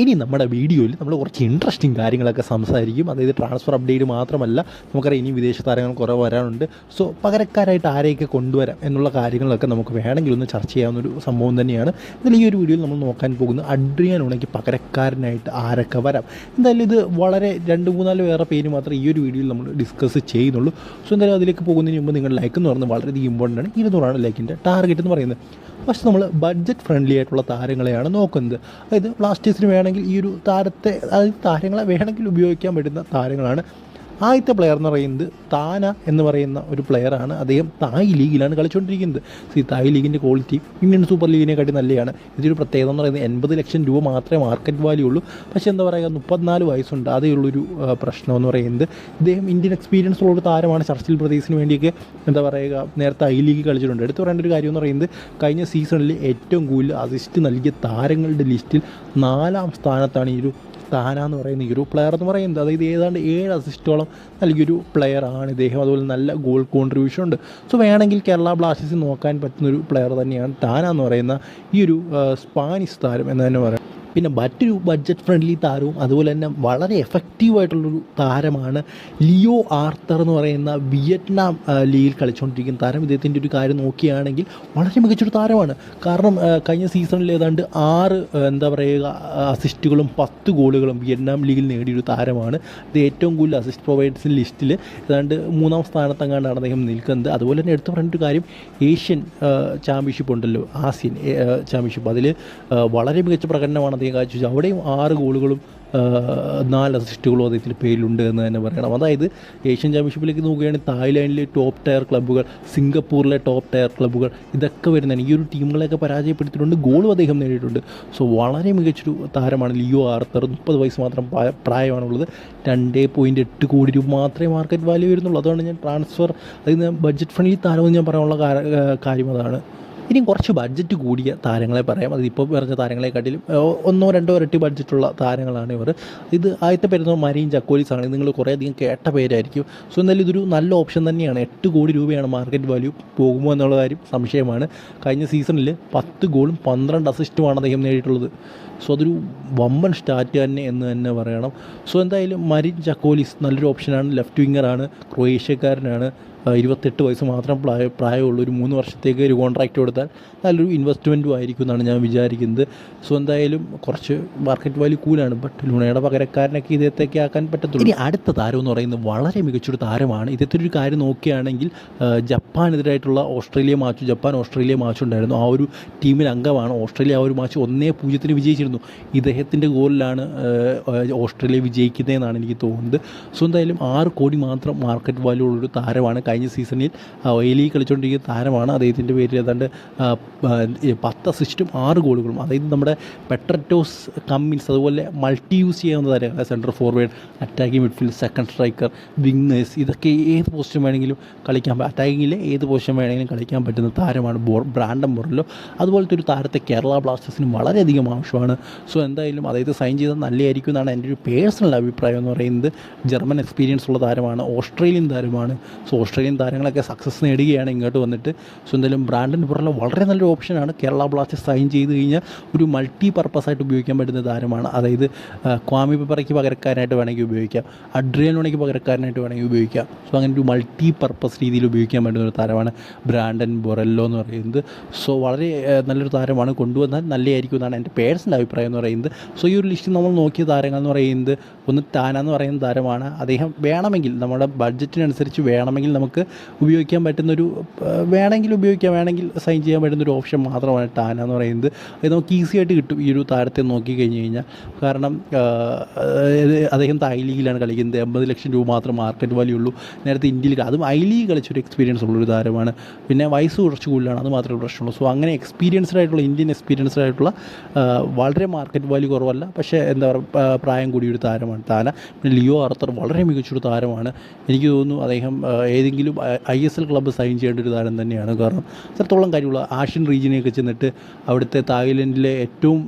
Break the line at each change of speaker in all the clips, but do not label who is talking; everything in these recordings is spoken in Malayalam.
ഇനി നമ്മുടെ വീഡിയോയിൽ നമ്മൾ കുറച്ച് ഇൻട്രസ്റ്റിംഗ് കാര്യങ്ങളൊക്കെ സംസാരിക്കും. അതായത് ട്രാൻസ്ഫർ അപ്ഡേറ്റ് മാത്രമല്ല നമുക്കറിയാം ഇനി വിദേശ താരങ്ങൾ കുറേ വരാനുണ്ട്. സോ പകരക്കാരായിട്ട് ആരെയൊക്കെ കൊണ്ടുവരാം എന്നുള്ള കാര്യങ്ങളൊക്കെ നമുക്ക് വേണമെങ്കിൽ ഒന്ന് ചർച്ച ചെയ്യാവുന്ന ഒരു സംഭവം തന്നെയാണ്. ഇതിൽ ഈ ഒരു വീഡിയോയിൽ നമ്മൾ നോക്കാൻ പോകുന്നത് അഡ്രിയാൻ ഉണക്കി പകരക്കാരനായിട്ട് ആരൊക്കെ വരാം. എന്തായാലും ഇത് വളരെ രണ്ട് മൂന്നാൽ വേറെ പേര് മാത്രമേ ഈ ഒരു വീഡിയോയിൽ നമ്മൾ ഡിസ്കസ് ചെയ്യുന്നുള്ളൂ. സോ എന്തായാലും അതിലേക്ക് പോകുന്നതിന് മുമ്പ് നിങ്ങൾ ലൈക്ക് എന്ന് പറയുന്നത് വളരെയധികം ഇമ്പോർട്ടന്റ് ആണ്. ഇരുന്നൂറാണ് ലൈക്കിന്റെ ടാർഗറ്റ് എന്ന് പറയുന്നത്. പക്ഷേ നമ്മൾ ബഡ്ജറ്റ് ഫ്രണ്ട്ലി ആയിട്ടുള്ള താരങ്ങളെയാണ് നോക്കുന്നത്. അതായത് ബ്ലാസ്റ്റേഴ്സിന് വേണമെങ്കിൽ ഈ ഒരു താരത്തെ അതായത് താരങ്ങളെ വേണമെങ്കിൽ ഉപയോഗിക്കാൻ പറ്റുന്ന താരങ്ങളാണ് ആദ്യത്തെ പ്ലെയർ എന്ന് പറയുന്നത് താന എന്ന് പറയുന്ന ഒരു പ്ലെയറാണ് അദ്ദേഹം തായ് ലീഗിലാണ് കളിച്ചുകൊണ്ടിരിക്കുന്നത്. സി തായ് ലീഗിന്റെ ക്വാളിറ്റി ഇന്ത്യൻ സൂപ്പർ ലീഗിനെക്കാട്ടി നല്ലതാണ് ഇതൊരു പ്രത്യേകത എന്ന് പറയുന്നത് എൺപത് ലക്ഷം രൂപ മാത്രമേ മാർക്കറ്റ് വാല്യൂ ഉള്ളൂ. പക്ഷേ എന്താ പറയുക മുപ്പത്തിനാല് വയസ്സുണ്ട്. അതേ ഉള്ളൊരു ആ, പ്രശ്നം എന്ന് പറയുന്നത്. ഇദ്ദേഹം ഇന്ത്യൻ എക്സ്പീരിയൻസ് ഉള്ള ഒരു താരമാണ് ചർച്ചിൽ പ്രദേശിന് വേണ്ടിയൊക്കെ എന്താ പറയുക നേരത്തെ ഐ ലീഗ് കളിച്ചിട്ടുണ്ട്. എടുത്തു പറയേണ്ട ഒരു കാര്യം എന്ന് പറയുന്നത് കഴിഞ്ഞ സീസണിൽ ഏറ്റവും കൂടുതൽ അസിസ്റ്റ് നൽകിയ താരങ്ങളുടെ ലിസ്റ്റിൽ നാലാം സ്ഥാനത്താണ് ഈ ഒരു താന എന്ന് പറയുന്ന ഈ ഒരു പ്ലെയർ എന്ന് പറയുന്നത്. അതായത് ഏതാണ്ട് ഏഴ് അസിസ്റ്റോളം നൽകിയൊരു പ്ലെയർ ആണ് ഇദ്ദേഹം. അതുപോലെ നല്ല ഗോൾ കോൺട്രിബ്യൂഷൻ ഉണ്ട്. സോ വേണമെങ്കിൽ കേരള ബ്ലാസ്റ്റേഴ്സിൽ നോക്കാൻ പറ്റുന്ന ഒരു പ്ലെയർ തന്നെയാണ് താന എന്ന് പറയുന്ന ഈ ഒരു സ്പാനിഷ് താരം എന്ന് തന്നെ പറയാം. പിന്നെ മറ്റൊരു ബഡ്ജറ്റ് ഫ്രണ്ട്ലി താരവും അതുപോലെ തന്നെ വളരെ എഫക്റ്റീവായിട്ടുള്ളൊരു താരമാണ് ലിയോ ആർത്തർ എന്ന് പറയുന്ന വിയറ്റ്നാം ലീഗിൽ കളിച്ചുകൊണ്ടിരിക്കുന്ന താരം. ഇദ്ദേഹത്തിന്റെ ഒരു കാര്യം നോക്കുകയാണെങ്കിൽ വളരെ മികച്ചൊരു താരമാണ്. കാരണം കഴിഞ്ഞ സീസണിൽ ഏതാണ്ട് ആറ് എന്താ പറയുക അസിസ്റ്റുകളും പത്ത് ഗോളുകളും വിയറ്റ്നാം ലീഗിൽ നേടിയൊരു താരമാണ്. ഇത് ഏറ്റവും കൂടുതൽ അസിസ്റ്റ് പ്രൊവൈഡേഴ്സ് ലിസ്റ്റിൽ ഏതാണ്ട് മൂന്നാം സ്ഥാനത്തെങ്ങാണ്ടാണ് അദ്ദേഹം നിൽക്കുന്നത്. അതുപോലെ തന്നെ എടുത്തു പറഞ്ഞിട്ട് കാര്യം ഏഷ്യൻ ചാമ്പ്യൻഷിപ്പ് ഉണ്ടല്ലോ ആസിയൻ ചാമ്പ്യൻഷിപ്പ് അതിൽ വളരെ മികച്ച പ്രകടനമാണ് അദ്ദേഹം കാഴ്ച അവിടെയും ആറ് ഗോളുകളും നാല് അസിസ്റ്റുകളും അദ്ദേഹത്തിന്റെ പേരിലുണ്ട് എന്ന് തന്നെ പറയണം. അതായത് ഏഷ്യൻ ചാമ്പ്യൻഷിപ്പിലേക്ക് നോക്കുകയാണെങ്കിൽ തായ്ലാൻഡിലെ ടോപ്പ് ടയർ ക്ലബ്ബുകൾ സിംഗപ്പൂരിലെ ടോപ്പ് ടയർ ക്ലബ്ബുകൾ ഇതൊക്കെ വരുന്നതാണ്. ഈ ഒരു ടീമുകളെയൊക്കെ പരാജയപ്പെടുത്തിയിട്ടുണ്ട്. ഗോളും അദ്ദേഹം നേടിയിട്ടുണ്ട്. സോ വളരെ മികച്ചൊരു താരമാണ് ലിയോ ആർത്തർ. മുപ്പത് വയസ്സ് മാത്രം പ്രായമാണുള്ളത്. രണ്ടേ പോയിന്റ് എട്ട് കോടി രൂപ മാത്രമേ മാർക്കറ്റ് വാല്യൂ വരുന്നുള്ളൂ. അതുകൊണ്ട് ഞാൻ ട്രാൻസ്ഫർ അതിൽ ബഡ്ജറ്റ് ഫ്രണ്ട്ലി താരമെന്ന് ഞാൻ പറയാനുള്ള കാര- കാര്യം അതാണ്. ഇനിയും കുറച്ച് ബഡ്ജറ്റ് കൂടിയ താരങ്ങളെ പറയാം. അതിപ്പോൾ പറഞ്ഞ താരങ്ങളെക്കാട്ടിലും ഒന്നോ രണ്ടോ ഇരട്ടി ബഡ്ജറ്റുള്ള താരങ്ങളാണ് ഇവർ ഇത് ആദ്യത്തെ പേരുന്ന മരീൻ ആണ്. നിങ്ങൾ കുറേ അധികം കേട്ട പേരായിരിക്കും. സോ എന്നാലും ഇതൊരു നല്ല ഓപ്ഷൻ തന്നെയാണ്. എട്ട് കോടി രൂപയാണ് മാർക്കറ്റ് വാല്യൂ പോകുമോ എന്നുള്ള കാര്യം സംശയമാണ്. കഴിഞ്ഞ സീസണിൽ പത്ത് ഗോളും പന്ത്രണ്ട് അസിസ്റ്റുമാണ് അദ്ദേഹം നേടിയിട്ടുള്ളത്. സോ അതൊരു വമ്പൻ സ്റ്റാറ്റ് തന്നെ എന്ന് തന്നെ പറയണം. സോ എന്തായാലും മരിൻ ചക്കോലീസ് നല്ലൊരു ഓപ്ഷനാണ് ലെഫ്റ്റ് വിങ്ങറാണ് ക്രൊയേഷ്യക്കാരനാണ്. ഇരുപത്തെട്ട് വയസ്സ് മാത്രം പ്രായ പ്രായമുള്ള ഒരു മൂന്ന് വർഷത്തേക്ക് ഒരു കോൺട്രാക്റ്റ് കൊടുത്താൽ നല്ലൊരു ഇൻവെസ്റ്റ്മെന്റും ആയിരിക്കും എന്നാണ് ഞാൻ വിചാരിക്കുന്നത്. സോ എന്തായാലും കുറച്ച് മാർക്കറ്റ് വാല്യൂ കൂലാണ് ബട്ട് ലുണയുടെ പകരക്കാരനൊക്കെ ഇദ്ദേഹത്തേക്ക് ആക്കാൻ പറ്റത്തുള്ളൂ. ഇനി അടുത്ത താരം എന്ന് പറയുന്നത് വളരെ മികച്ചൊരു താരമാണ്. ഇദ്ദേഹത്തെ ഒരു കാര്യം നോക്കുകയാണെങ്കിൽ ജപ്പാനെതിരായിട്ടുള്ള Australia match Japan Australia match ഉണ്ടായിരുന്നു. ആ ഒരു ടീമിൽ അംഗമാണ്. ഓസ്ട്രേലിയ ആ ഒരു മാച്ച് ഒന്നേ പൂജ്യത്തിന് വിജയിച്ചിരുന്നു. ഇദ്ദേഹത്തിന്റെ ഗോളിലാണ് ഓസ്ട്രേലിയ വിജയിക്കുന്നതെന്നാണ് എനിക്ക് തോന്നുന്നത്. സോ എന്തായാലും ആറ് കോടി മാത്രം മാർക്കറ്റ് വാല്യൂ ഉള്ളൊരു താരമാണ് കഴിഞ്ഞ സീസണിൽ ഒയിലി കളിച്ചുകൊണ്ടിരിക്കുന്ന താരമാണ് അദ്ദേഹത്തിന്റെ പേരിൽ ഏതാണ്ട് പത്ത് അസിസ്റ്റും ആറ് ഗോളുകളും. അതായത് നമ്മുടെ പെട്രറ്റോസ് കമ്മിൻസ് അതുപോലെ മൾട്ടി യൂസ് ചെയ്യാവുന്ന താരങ്ങളെ centre forward attacking midfield second striker wingers ഇതൊക്കെ ഏത് പൊസിഷൻ വേണമെങ്കിലും കളിക്കാൻ അറ്റാക്കിങ്ങിലെ ഏത് പൊസിഷൻ വേണമെങ്കിലും കളിക്കാൻ പറ്റുന്ന താരമാണ് ബോർ ബ്രാൻഡൻ ബോറല്ലോ അതുപോലത്തെ ഒരു താരത്തെ കേരള ബ്ലാസ്റ്റേഴ്സിന് വളരെയധികം ആവശ്യമാണ്. സോ എന്തായാലും അതായത് സൈൻ ചെയ്താൽ നല്ലതായിരിക്കും എന്നാണ് എന്റെ ഒരു പേഴ്സണൽ അഭിപ്രായം എന്ന് പറയുന്നത്. ജർമ്മൻ എക്സ്പീരിയൻസ് ഉള്ള താരമാണ് ഓസ്ട്രേലിയൻ താരമാണ്. സോ ഓസ്ട്രേലിയൻ താരങ്ങളൊക്കെ സക്സസ് നേടുകയാണ് ഇങ്ങോട്ട് വന്നിട്ട്. സോ എന്തായാലും ബ്രാൻഡൻ പുറല വളരെ നല്ലൊരു ഓപ്ഷനാണ് കേരള ബ്ലാസ്റ്റേഴ്സ് സൈൻ ചെയ്ത് കഴിഞ്ഞാൽ ഒരു മൾട്ടി പർപ്പസ് ആയിട്ട് ഉപയോഗിക്കാൻ പറ്റുന്ന താരമാണ്. അതായത് ക്വാമി പെപ്പറയ്ക്ക് പകരക്കാരനായിട്ട് വേണമെങ്കിൽ ഉപയോഗിക്കാം. അഡ്രിയൻ ലോണയ്ക്ക് പകരക്കാരനായിട്ട് വേണമെങ്കിൽ ഉപയോഗിക്കാം. സോ അങ്ങനെ ഒരു മൾട്ടി പർപ്പസ് രീതിയിൽ ഉപയോഗിക്കാൻ പറ്റുന്ന ഒരു താരമാണ് ബ്രാൻഡൻ ബൊറല്ലോ എന്ന് പറയുന്നത്. സോ വളരെ നല്ലൊരു താരമാണ് കൊണ്ടുവന്നാൽ നല്ലതായിരിക്കും എന്നാണ് എന്റെ പേഴ്സണൽ അഭിപ്രായം എന്ന് പറയുന്നത്. സോ ഈ ഒരു ലിസ്റ്റ് നമ്മൾ നോക്കിയ താരങ്ങൾ എന്ന് പറയുന്നത് ഒന്ന് ടാന എന്ന് പറയുന്ന താരമാണ്. അദ്ദേഹം വേണമെങ്കിൽ നമ്മുടെ ബഡ്ജറ്റിനനുസരിച്ച് വേണമെങ്കിൽ നമുക്ക് ഉപയോഗിക്കാൻ പറ്റുന്നൊരു വേണമെങ്കിൽ ഉപയോഗിക്കാം വേണമെങ്കിൽ സൈൻ ചെയ്യാൻ പറ്റുന്നൊരു ഓപ്ഷൻ മാത്രമാണ് ടാന എന്ന് പറയുന്നത്. അത് നമുക്ക് ഈസി ആയിട്ട് കിട്ടും ഈ ഒരു താരത്തെ നോക്കി കഴിഞ്ഞ് കഴിഞ്ഞാൽ. കാരണം അദ്ദേഹം ഐ ലീഗിലാണ് കളിക്കുന്നത്. എൺപത് ലക്ഷം രൂപ മാത്രം മാർക്കറ്റ് വാല്യൂ ഉള്ളൂ. നേരത്തെ ഇന്ത്യയിൽ അതും ഐ ലീഗ് കളിച്ചൊരു എക്സ്പീരിയൻസ് ഉള്ളൊരു താരമാണ്. പിന്നെ വയസ്സ് കുറച്ച് കൂടുതലാണ് അത് മാത്രമേ പ്രശ്നമുള്ളൂ. സോ അങ്ങനെ എക്സ്പീരിയൻസ്ഡ് ആയിട്ടുള്ള ഇന്ത്യൻ എക്സ്പീരിയൻസ്ഡ് ആയിട്ടുള്ള വളരെ മാർക്കറ്റ് വാല്യൂ കുറവല്ല. പക്ഷേ എന്താ പറയുക പ്രായം കൂടിയൊരു താരമാണ് താന പിന്നെ ലിയോ അർത്തർ വളരെ മികച്ചൊരു താരമാണ്. എനിക്ക് തോന്നുന്നു അദ്ദേഹം ആ, ഏതെങ്കിലും I S L club sign ചെയ്യേണ്ട ഒരു താരം തന്നെയാണ്. കാരണം അത്രത്തോളം കാര്യമുള്ള ആഷ്യൻ റീജിയനൊക്കെ ചെന്നിട്ട് അവിടുത്തെ തായ്ലൻഡിലെ ഏറ്റവും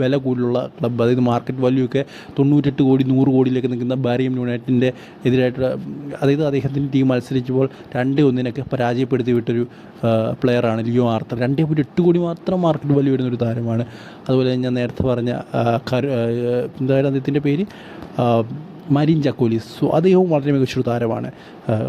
വില കൂടുതലുള്ള ക്ലബ്ബ് അതായത് മാർക്കറ്റ് വാല്യൂ ഒക്കെ തൊണ്ണൂറ്റെട്ട് കോടി നൂറ് കോടിയിലേക്ക് നിൽക്കുന്ന ബാരിയം യുണൈറ്റിന്റെ എതിരായിട്ട് അതായത് അദ്ദേഹത്തിന്റെ ടീം മത്സരിച്ചപ്പോൾ രണ്ട് ഒന്നിനൊക്കെ പരാജയപ്പെടുത്തി വിട്ടൊരു പ്ലെയറാണ് ലിയോ ആർത്തർ. രണ്ടേ പോയിന്റ് എട്ട് കോടി മാത്രം മാർക്കറ്റ് വാല്യൂ വരുന്ന ഒരു താരമാണ്. അതുപോലെ ഞാൻ നേരത്തെ പറഞ്ഞ എന്തായാലും അദ്ദേഹത്തിന്റെ പേര്? മരിൻ ജക്കോലിസ് സോ അദ്ദേഹവും വളരെ മികച്ചൊരു താരമാണ്.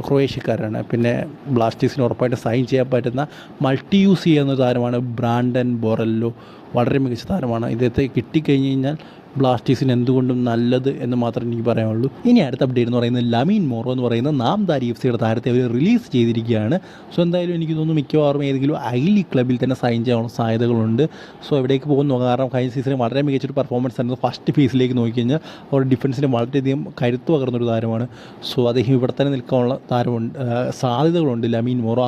ക്രൊയേഷ്യക്കാരാണ്. പിന്നെ ബ്ലാസ്റ്റേഴ്സിന് ഉറപ്പായിട്ട് സൈൻ ചെയ്യാൻ പറ്റുന്ന മൾട്ടി യൂസ് ചെയ്യുന്ന താരമാണ് ബ്രാൻഡൻ ബൊറല്ലോ. വളരെ മികച്ച താരമാണ്. ഇദ്ദേഹത്തെ കിട്ടിക്കഴിഞ്ഞ് കഴിഞ്ഞാൽ ബ്ലാസ്റ്റേഴ്സിന് എന്തുകൊണ്ടും നല്ലത് എന്ന് മാത്രമേ എനിക്ക് പറയാനുള്ളൂ. ഇനി അടുത്ത അപ്ഡേറ്റ് എന്ന് പറയുന്നത് ലമീൻ മോറോ എന്ന് പറയുന്ന നാം ദാരി എഫ് സിയുടെ താരത്തെ അവർ റിലീസ് ചെയ്തിരിക്കുകയാണ്. സോ എന്തായാലും എനിക്ക് തോന്നുന്നു മിക്കവാറും ഏതെങ്കിലും ഐ ലീഗ് ക്ലബിൽ തന്നെ സൈൻ ചെയ്യാനുള്ള സാധ്യതകളുണ്ട്. സോ എവിടേക്ക് പോകുന്നു? കാരണം കഴിഞ്ഞ സീസണിൽ വളരെ മികച്ചൊരു പെർഫോമൻസ് ആയിരുന്നു ഫസ്റ്റ് ഫേസിലേക്ക് നോക്കിക്കഴിഞ്ഞാൽ. അവരുടെ ഡിഫൻസിന് വളരെയധികം കരുത്ത് പകർന്നൊരു താരമാണ്. സോ അദ്ദേഹം ഇവിടെ തന്നെ നിൽക്കാനുള്ള താരമുണ്ട് സാധ്യതകളുണ്ട് ലമീൻ മോറോ